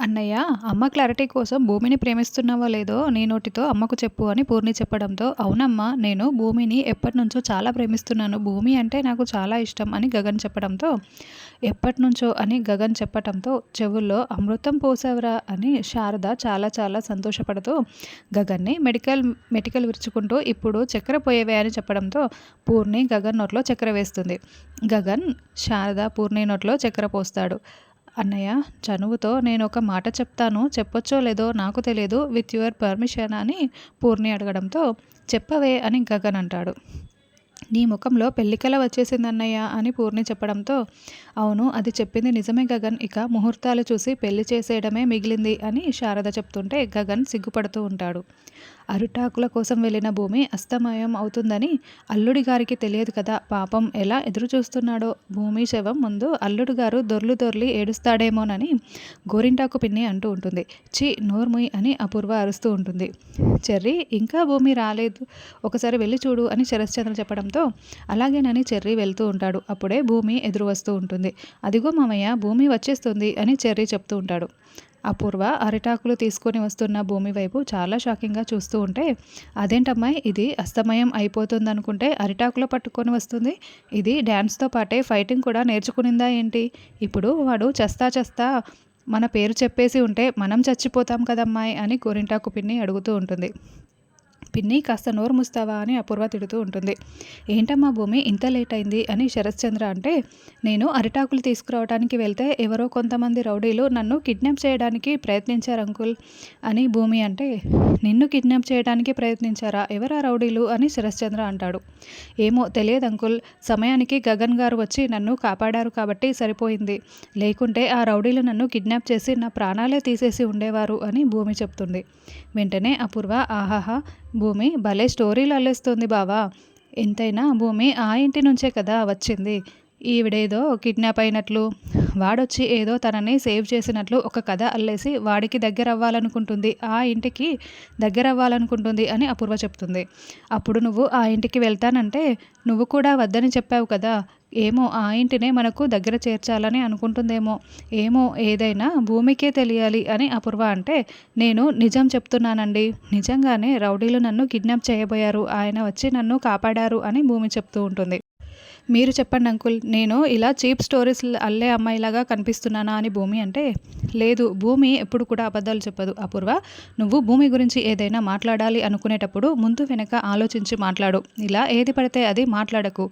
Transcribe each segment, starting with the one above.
అన్నయ్య అమ్మ క్లారిటీ కోసం భూమిని ప్రేమిస్తున్నావో లేదో నీ నోటితో అమ్మకు చెప్పు అని పూర్ణి చెప్పడంతో అవునమ్మా నేను భూమిని ఎప్పటి నుంచో చాలా ప్రేమిస్తున్నాను. భూమి అంటే నాకు చాలా ఇష్టం అని గగన్ చెప్పడంతో ఎప్పటి నుంచో అని గగన్ చెప్పడంతో చెవుల్లో అమృతం పోసావరా అని శారద చాలా చాలా సంతోషపడుతూ గగన్ని మెడికల్ మెడికల్ విరుచుకుంటూ ఇప్పుడు చక్కెర పోయేవే అని చెప్పడంతో పూర్ణి గగన్ నోట్లో చక్కెర వేస్తుంది. గగన్ శారద పూర్ణి నోట్లో చక్కెర పోస్తాడు. అన్నయ్య చనువుతో నేను ఒక మాట చెప్తాను. చెప్పొచ్చో లేదో నాకు తెలియదు విత్ యువర్ పర్మిషన్ అని పూర్ణి అడగడంతో చెప్పవే అని గగన్ అంటాడు. నీ ముఖంలో పెళ్ళికల వచ్చేసింది అన్నయ్య అని పూర్ణి చెప్పడంతో అవును అది చెప్పింది నిజమే గగన్. ఇక ముహూర్తాలు చూసి పెళ్ళి చేసేయడమే మిగిలింది అని శారద చెప్తుంటే గగన్ సిగ్గుపడుతూ ఉంటాడు. అరుటాకుల కోసం వెళ్ళిన భూమి అస్తమయం అవుతుందని అల్లుడి గారికి తెలియదు కదా. పాపం ఎలా ఎదురు చూస్తున్నాడో భూమి శవం ముందు అల్లుడు గారు దొర్లు దొర్లి ఏడుస్తాడేమోనని గోరింటాకు పిన్ని అంటూ ఉంటుంది. చి నోర్ముయ్ అని అపూర్వ అరుస్తూ ఉంటుంది. చెర్రీ ఇంకా భూమి రాలేదు. ఒకసారి వెళ్ళి చూడు అని శరశ్చంద్ర చెప్పడంతో అలాగేనని చెర్రీ వెళ్తూ ఉంటాడు. అప్పుడే భూమి ఎదురు వస్తూ ఉంటుంది. అదిగో మామయ్య భూమి వచ్చేస్తుంది అని చెర్రీ చెప్తూ ఉంటాడు. అపూర్వ అరిటాకులు తీసుకొని వస్తున్న భూమి వైపు చాలా షాకింగ్గా చూస్తూ ఉంటే అదేంటమ్మాయి? ఇది అస్తమయం అయిపోతుంది అనుకుంటే అరిటాకులు పట్టుకొని వస్తుంది. ఇది డ్యాన్స్తో పాటే ఫైటింగ్ కూడా నేర్చుకునిందా ఏంటి? ఇప్పుడు వాడు చస్తా చస్తా మన పేరు చెప్పేసి ఉంటే మనం చచ్చిపోతాం కదమ్మాయి అని గోరింటాకు పిన్ని అడుగుతూ ఉంటుంది. పిన్ని కాస్త నోరు ముస్తావా అని అపూర్వ తిడుతూ ఉంటుంది. ఏంటమ్మా భూమి ఇంత లేట్ అయింది? అని శరత్చంద్ర అంటే నేను అరిటాకులు తీసుకురావడానికి వెళ్తే ఎవరో కొంతమంది రౌడీలు నన్ను కిడ్నాప్ చేయడానికి ప్రయత్నించారు అంకుల్ అని భూమి అంటే నిన్ను కిడ్నాప్ చేయడానికి ప్రయత్నించారా? ఎవరా రౌడీలు? అని శరత్చంద్ర అంటాడు. ఏమో తెలియదు అంకుల్. సమయానికి గగన్ గారు వచ్చి నన్ను కాపాడారు కాబట్టి సరిపోయింది. లేకుంటే ఆ రౌడీలు నన్ను కిడ్నాప్ చేసి నా ప్రాణాలే తీసేసి ఉండేవారు అని భూమి చెప్తుంది. వెంటనే అపూర్వ ఆహాహా! భూమి భలే స్టోరీలు అల్లేస్తుంది బావా. ఎంతైనా భూమి ఆ ఇంటి నుంచే కదా వచ్చింది. ఈవిడేదో కిడ్నాప్ అయినట్లు వాడొచ్చి ఏదో తనని సేవ్ చేసినట్లు ఒక కథ అల్లేసి వాడికి దగ్గర అవ్వాలనుకుంటుంది ఆ ఇంటికి దగ్గర అవ్వాలనుకుంటుంది అని అపూర్వ చెప్తుంది. అప్పుడు నువ్వు ఆ ఇంటికి వెళ్తానంటే నువ్వు కూడా వద్దని చెప్పావు కదా. ఏమో ఆ ఇంటినే మనకు దగ్గర చేర్చాలని అనుకుంటుందేమో. ఏమో ఏదైనా భూమికే తెలియాలి అని అపూర్వ అంటే నేను నిజం చెప్తున్నానండి. నిజంగానే రౌడీలు నన్ను కిడ్నాప్ చేయబోయారు. ఆయన వచ్చి నన్ను కాపాడారు అని భూమి చెప్తూ ఉంటుంది. మీరు చెప్పండి అంకుల్ నేను ఇలా చీప్ స్టోరీస్ అల్లే అమ్మాయిలాగా కనిపిస్తున్నానా అని భూమి అంటే లేదు భూమి ఎప్పుడు కూడా అబద్ధాలు చెప్పదు అపూర్వ. నువ్వు భూమి గురించి ఏదైనా మాట్లాడాలి అనుకునేటప్పుడు ముందు వెనక ఆలోచించి మాట్లాడు. ఇలా ఏది పడితే అది మాట్లాడకు.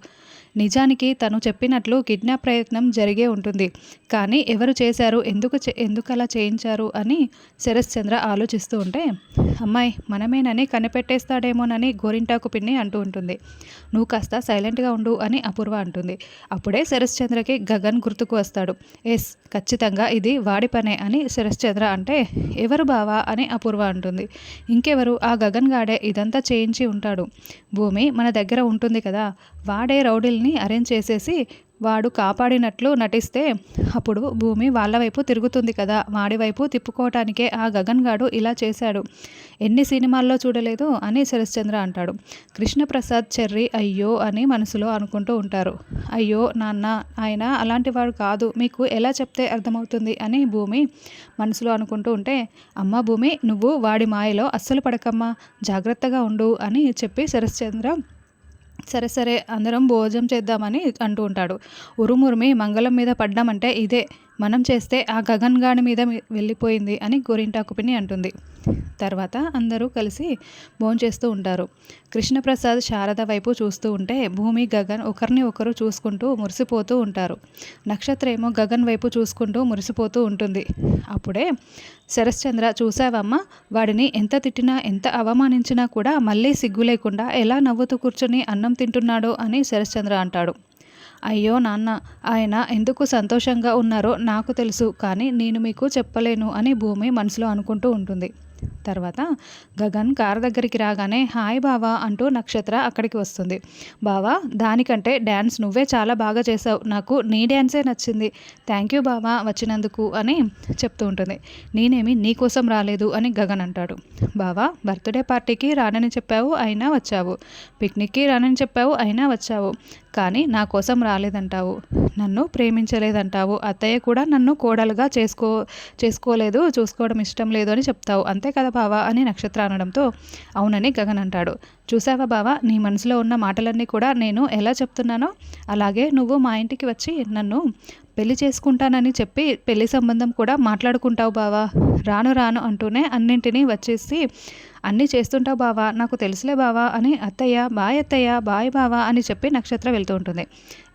నిజానికి తను చెప్పినట్లు కిడ్నాప్ ప్రయత్నం జరిగే ఉంటుంది. కానీ ఎవరు చేశారు ఎందుకు ఎందుకు అలా చేయించారు అని శరశ్చంద్ర ఆలోచిస్తూ ఉంటే అమ్మాయి మనమేనని కనిపెట్టేస్తాడేమోనని గోరింటాకు పిన్ని అంటూ ఉంటుంది. నువ్వు కాస్త సైలెంట్గా ఉండు అని అపూర్వ అంటుంది. అప్పుడే శరశ్చంద్రకి గగన్ గుర్తుకు వస్తాడు. ఎస్ ఖచ్చితంగా ఇది వాడి పనే అని శరశ్చంద్ర అంటే ఎవరు బావా అని అపూర్వ అంటుంది. ఇంకెవరు? ఆ గగన్ గాడే ఇదంతా చేయించి ఉంటాడు. భూమి మన దగ్గర ఉంటుంది కదా వాడే రౌడీల్ని అరేంజ్ చేసేసి వాడు కాపాడినట్లు నటిస్తే అప్పుడు భూమి వాళ్ళ వైపు తిరుగుతుంది కదా. వాడి వైపు తిప్పుకోవటానికే ఆ గగన్ గాడు ఇలా చేశాడు. ఎన్ని సినిమాల్లో చూడలేదు అని శరశ్చంద్ర అంటాడు. కృష్ణప్రసాద్ చెర్రి అయ్యో అని మనసులో అనుకుంటూ ఉంటారు. అయ్యో నాన్న ఆయన అలాంటి వాడు కాదు. మీకు ఎలా చెప్తే అర్థమవుతుంది అని భూమి మనసులో అనుకుంటూ ఉంటే అమ్మ భూమి నువ్వు వాడి మాయలో అస్సలు పడకమ్మా. జాగ్రత్తగా ఉండు అని చెప్పి శరశ్చంద్ర సరే సరే అందరం భోజనం చేద్దామని అంటూ ఉంటాడు. ఉరుమురిమి మంగళం మీద పడ్డామంటే ఇదే. మనం చేస్తే ఆ గగన్ గాడి మీద వెళ్ళిపోయింది అని గోరింటాకు పిన్ని అంటుంది. తర్వాత అందరూ కలిసి భోంచేస్తూ ఉంటారు. కృష్ణప్రసాద్ శారద వైపు చూస్తూ ఉంటే భూమి గగన్ ఒకరిని ఒకరు చూసుకుంటూ మురిసిపోతూ ఉంటారు. నక్షత్ర ఏమో గగన్ వైపు చూసుకుంటూ మురిసిపోతూ ఉంటుంది. అప్పుడే శరశ్చంద్ర చూసావమ్మా వాడిని ఎంత తిట్టినా ఎంత అవమానించినా కూడా మళ్ళీ సిగ్గు లేకుండా ఎలా నవ్వుతూ కూర్చొని అన్నం తింటున్నాడో అని శరశ్చంద్ర అంటాడు. అయ్యో నాన్న ఆయన ఎందుకు సంతోషంగా ఉన్నారో నాకు తెలుసు కానీ నేను మీకు చెప్పలేను అని భూమి మనసులో అనుకుంటూ ఉంటుంది. తర్వాత గగన్ కార్ దగ్గరికి రాగానే హాయ్ బావా అంటూ నక్షత్ర అక్కడికి వస్తుంది. బావా దానికంటే డ్యాన్స్ నువ్వే చాలా బాగా చేసావు నాకు నీ డ్యాన్సే నచ్చింది. థ్యాంక్ యూ బావా వచ్చినందుకు అని చెప్తూ ఉంటుంది. నేనేమి నీకోసం రాలేదు అని గగన్ అంటాడు. బావా బర్త్డే పార్టీకి రానని చెప్పావు అయినా వచ్చావు. పిక్నిక్కి రానని చెప్పావు అయినా వచ్చావు. కానీ నా కోసం రాలేదంటావు. నన్ను ప్రేమించలేదంటావు. అత్తయ్య కూడా నన్ను కోడలుగా చేసుకో చేసుకోలేదు చూసుకోవడం ఇష్టం లేదు అని చెప్తావు. అంతే కదా బావా అని నక్షత్ర అనడంతో అవునని గగన్ అంటాడు. చూసావా బావా నీ మనసులో ఉన్న మాటలన్నీ కూడా నేను ఎలా చెప్తున్నానో? అలాగే నువ్వు మా ఇంటికి వచ్చి నన్ను పెళ్ళి చేసుకుంటానని చెప్పి పెళ్ళి సంబంధం కూడా మాట్లాడుకుంటావు బావా. రాను రాను అంటూనే అన్నింటినీ వచ్చేసి అన్నీ చేస్తుంటావు బావా నాకు తెలుసులే బావా అని అత్తయ్య బాయ్ అత్తయ్య బాయ్ బావా అని చెప్పి నక్షత్ర వెళ్తూ ఉంటుంది.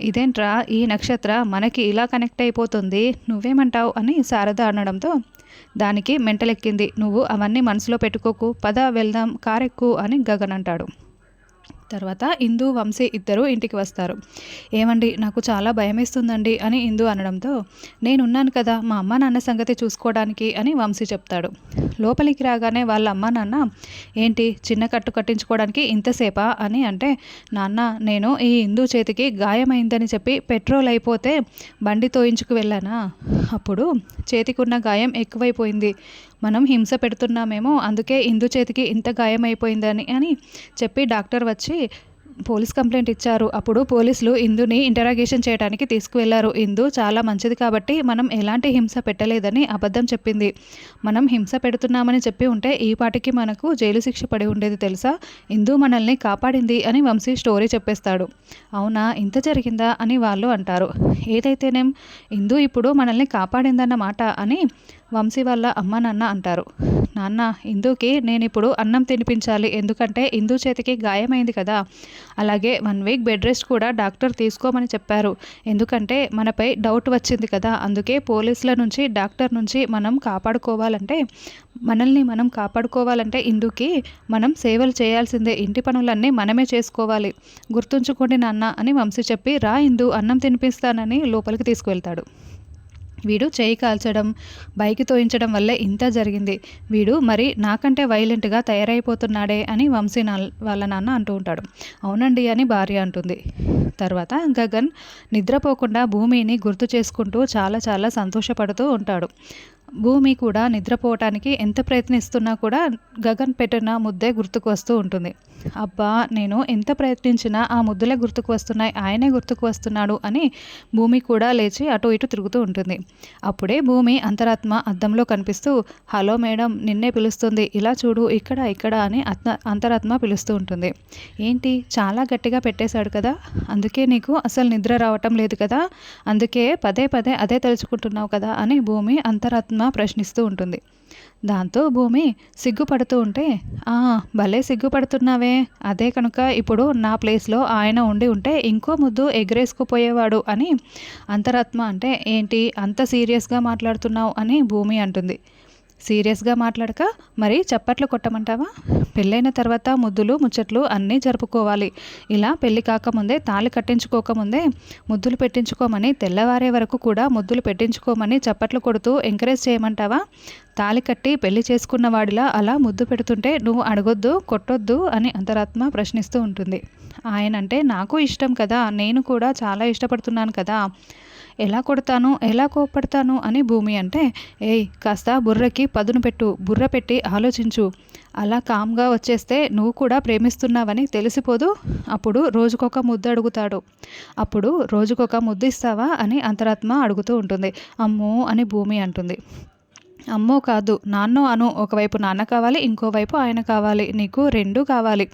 ఇదేంట్రా ఈ నక్షత్ర మనకి ఇలా కనెక్ట్ అయిపోతుంది నువ్వేమంటావు అని శారద అనడంతో దానికి మెంటలెక్కింది నువ్వు అవన్నీ మనసులో పెట్టుకోకు పద వెళ్దాం కారెక్కు అని గగన్ అంటాడు. తర్వాత ఇందు వంశీ ఇద్దరు ఇంటికి వస్తారు. ఏమండి నాకు చాలా భయమేస్తుందండి అని ఇందు అనడంతో నేనున్నాను కదా మా అమ్మ నాన్న సంగతి చూసుకోవడానికి అని వంశీ చెప్తాడు. లోపలికి రాగానే వాళ్ళ అమ్మ నాన్న ఏంటి చిన్న కట్టు కట్టించుకోవడానికి ఇంతసేపా అని అంటే నాన్న నేను ఈ ఇందు చేతికి గాయమైందని చెప్పి పెట్రోల్ అయిపోతే బండి తోయించుకు వెళ్ళానా? అప్పుడు చేతికున్న గాయం ఎక్కువైపోయింది. మనం హింస పెడుతున్నామేమో అందుకే ఇందు చేతికి ఇంత గాయమైపోయిందని అని చెప్పి డాక్టర్ వచ్చి వచ్చి పోలీస్ కంప్లైంట్ ఇచ్చారు. అప్పుడు పోలీసులు ఇందుని ఇంటరాగేషన్ చేయడానికి తీసుకువెళ్ళారు. ఇందు చాలా మంచిది కాబట్టి మనం ఎలాంటి హింస పెట్టలేదని అబద్ధం చెప్పింది. మనం హింస పెడుతున్నామని చెప్పి ఉంటే ఈ పాటికి మనకు జైలు శిక్ష పడి ఉండేది తెలుసా? ఇందు మనల్ని కాపాడింది అని వంశీ స్టోరీ చెప్పేస్తాడు. అవునా? ఇంత జరిగిందా? అని వాళ్ళు అంటారు. ఏదైతేనేం? ఇందు ఇప్పుడు మనల్ని కాపాడిందన్నమాట అని వంశీ వాళ్ళ అమ్మ నాన్న అంటారు. నాన్న ఇందుకి నేను ఇప్పుడు అన్నం తినిపించాలి. ఎందుకంటే ఇందు చేతికి గాయమైంది కదా. అలాగే వన్ వీక్ బెడ్ రెస్ట్ కూడా డాక్టర్ తీసుకోమని చెప్పారు. ఎందుకంటే మనపై డౌట్ వచ్చింది కదా. అందుకే పోలీసుల నుంచి డాక్టర్ నుంచి మనం కాపాడుకోవాలంటే మనల్ని మనం కాపాడుకోవాలంటే ఇందుకి మనం సేవలు చేయాల్సిందే. ఇంటి పనులన్నీ మనమే చేసుకోవాలి. గుర్తుంచుకోండి నాన్న అని వంశీ చెప్పి రా ఇందు అన్నం తినిపిస్తానని లోపలికి తీసుకువెళ్తాడు. వీడు చేయి కాల్చడం బైక్ తోయించడం వల్లే ఇంత జరిగింది. వీడు మరి నాకంటే వైలెంట్గా తయారైపోతున్నాడే అని వంశీ నా వాళ్ళ నాన్న అంటూ ఉంటాడు. అవునండి అని భార్య అంటుంది. తర్వాత గగన్ నిద్రపోకుండా భూమిని గుర్తు చేసుకుంటూ చాలా చాలా సంతోషపడుతూ ఉంటాడు. భూమి కూడా నిద్రపోవటానికి ఎంత ప్రయత్నిస్తున్నా కూడా గగన్ పెట్టిన ముద్దే గుర్తుకు వస్తూ ఉంటుంది. అబ్బా నేను ఎంత ప్రయత్నించినా ఆ ముద్దులే గుర్తుకు వస్తున్నాయి ఆయనే గుర్తుకు వస్తున్నాడు అని భూమి కూడా లేచి అటు ఇటు తిరుగుతూ ఉంటుంది. అప్పుడే భూమి అంతరాత్మ అద్దంలో కనిపిస్తూ హలో మేడం నిన్నే పిలుస్తుంది. ఇలా చూడు ఇక్కడ ఇక్కడ అని అంతరాత్మ పిలుస్తూ ఉంటుంది. ఏంటి చాలా గట్టిగా పెట్టేశాడు కదా? అందుకే నీకు అసలు నిద్ర రావటం లేదు కదా? అందుకే పదే పదే అదే తలుచుకుంటున్నావు కదా? అని భూమి అంతరాత్మ ప్రశ్నిస్తూ ఉంటుంది. దాంతో భూమి సిగ్గుపడుతూ ఉంటే భలే సిగ్గుపడుతున్నావే. అదే కనుక ఇప్పుడు నా ప్లేస్లో ఆయన ఉండి ఉంటే ఇంకో ముద్దు ఎగరేసుకుపోయేవాడు అని అంతరాత్మ అంటే ఏంటి? అంత సీరియస్గా మాట్లాడుతున్నావు అని భూమి అంటుంది. సీరియస్గా మాట్లాడక మరి చప్పట్లు కొట్టమంటావా? పెళ్ళైన తర్వాత ముద్దులు ముచ్చట్లు అన్నీ జరుపుకోవాలి. ఇలా పెళ్ళి కాకముందే తాళి కట్టించుకోకముందే ముద్దులు పెట్టించుకోమని తెల్లవారే వరకు కూడా ముద్దులు పెట్టించుకోమని చప్పట్లు కొడుతూ ఎంకరేజ్ చేయమంటావా? తాళి కట్టి పెళ్ళి చేసుకున్న వాడిలా అలా ముద్దు పెడుతుంటే నువ్వు అడగొద్దు కొట్టొద్దు అని అంతరాత్మ ప్రశ్నిస్తూ ఉంటుంది. ఆయన అంటే నాకు ఇష్టం కదా నేను కూడా చాలా ఇష్టపడుతున్నాను కదా. ఎలా కొడతాను ఎలా కోపడతాను అని భూమి అంటే ఏయ్ కాస్త బుర్రకి పదును పెట్టు బుర్ర పెట్టి ఆలోచించు. అలా కామ్గా వచ్చేస్తే నువ్వు కూడా ప్రేమిస్తున్నావని తెలిసిపోదు. అప్పుడు రోజుకొక ముద్దు అడుగుతాడు. అప్పుడు రోజుకొక ముద్దు ఇస్తావా అని అంతరాత్మ అడుగుతూ ఉంటుంది. అమ్మో అని భూమి అంటుంది. అమ్మో కాదు నాన్నో అను ఒకవైపు నాన్న కావాలి ఇంకోవైపు ఆయన కావాలి నీకు రెండు కావాలి.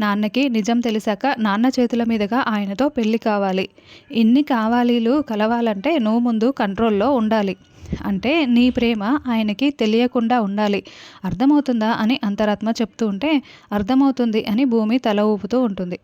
నాన్నకి నిజం తెలిసాక నాన్న చేతుల మీదుగా ఆయనతో పెళ్ళి కావాలి. ఇన్ని కావాలీలు కలవాలంటే నువ్వు ముందు కంట్రోల్లో ఉండాలి. అంటే నీ ప్రేమ ఆయనకి తెలియకుండా ఉండాలి. అర్థమవుతుందా అని అంతరాత్మ చెప్తూ ఉంటే అర్థమవుతుంది అని భూమి తల ఊపుతూ ఉంటుంది.